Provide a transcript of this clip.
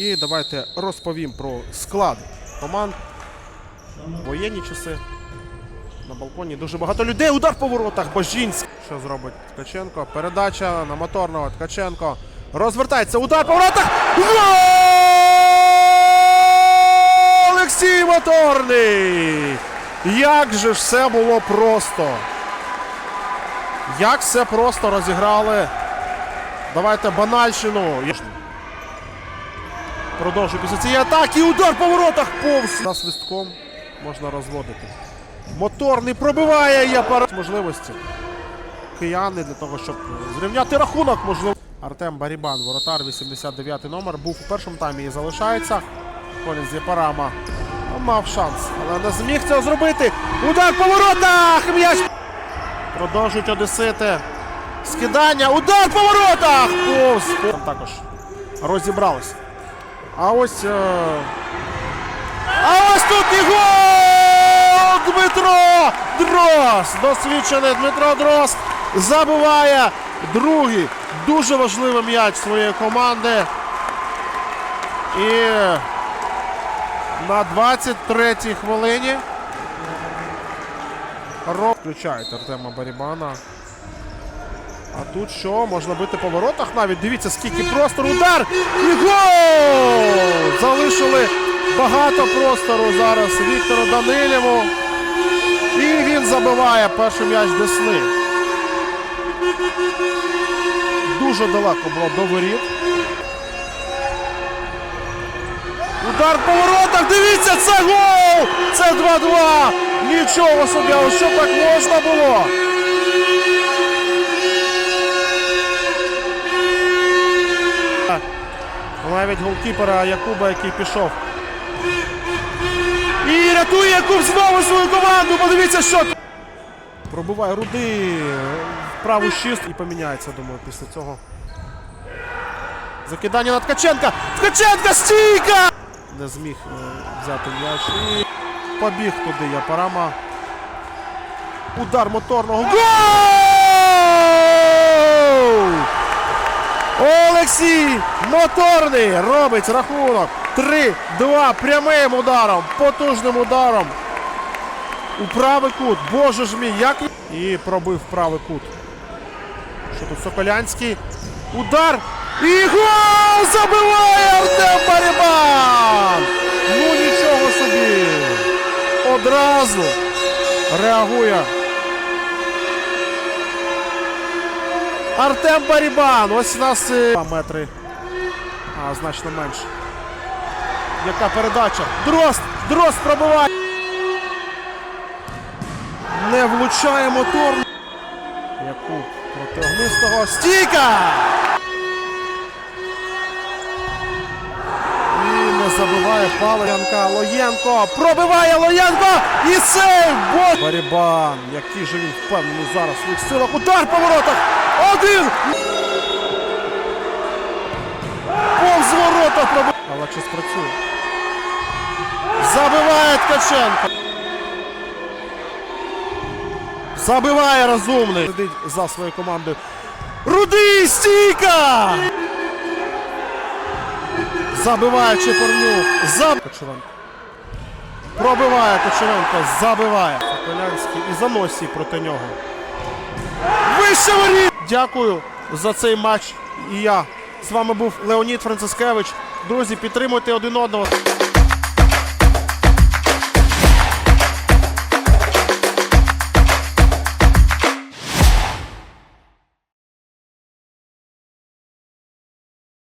І давайте розповім про склад команд. Воєнні часи. На балконі дуже багато людей. Удар по воротах. Бажінський. Що зробить Ткаченко? Передача на моторного Ткаченко. Розвертається. Удар по воротах. Олексій Моторний! Як же ж все було просто! Як все просто розіграли. Давайте банальщину. Продовжує після цієї атаки. Удар по воротах повз. За свистком можна розводити. Моторний пробиває є парад можливості. Кияни для того, щоб зрівняти рахунок, можливо. Артем Барібан, воротар, 89 номер, був у першому таймі і залишається. Колін Зєпарама мав шанс, але не зміг цього зробити. Удар по воротах! М'яч продовжують одесити. Скидання, удар по воротах! Повз. Там також розібралися. А ось. Е... А ось тут і гол! Дмитро Дрозд! Досвідчений Дмитро Дрозд забиває другий дуже важливий м'яч своєї команди. І на 23-й хвилині включають Артема Барібана. А тут що? Можна бити по воротах навіть. Дивіться, скільки простору. Удар! І гол! Залишили багато простору зараз Віктору Данилєву. І він забиває перший м'яч Десни. Дуже далеко було до воріт. Удар по воротах. Дивіться, це гол! Це 2-2. Нічого собі, а що так можна було? Навіть голкіпера Якуба, який пішов. І рятує Якуб знову свою команду. Подивіться, що. Пробиває руди в праву шіст і поміняється, думаю, після цього. Закидання на Ткаченка. Ткаченка стійка! Не зміг е, взяти м'яч. І побіг туди Япарама. Удар моторного. Гол! Олексій Моторний робить рахунок. 3-2 прямим ударом, потужним ударом. У правий кут. Боже ж мій, як. І пробив правий кут. Що тут Соколянський? Удар. І гол забиває Артем Барібан! Ну нічого собі. Одразу реагує. Артем Барібан. Ось у нас е, два метри. А, значно менше. Яка передача? Дрозд! Дрозд пробиває. Не влучає мотор. Яку проти. Стійка! І не забиває Павленка. Лоєнко. Пробиває Лоєнко! І сейв! Бо... Барібан. Який же він впевнений зараз своїх силах. Удар по воротах! Один! Повз ворота пробив. Але чи спрацює? Забиває Ткаченко. Забиває розумний. Сидить за своєю командою. Рудий стійка! Забиває Чепорнюк. Заб... Кочеренко. Пробиває Кочеренко. Забиває. Соколянський і заносій проти нього. Вище воріт! Дякую за цей матч. І я. З вами був Леонід Францискевич. Друзі, підтримуйте один одного.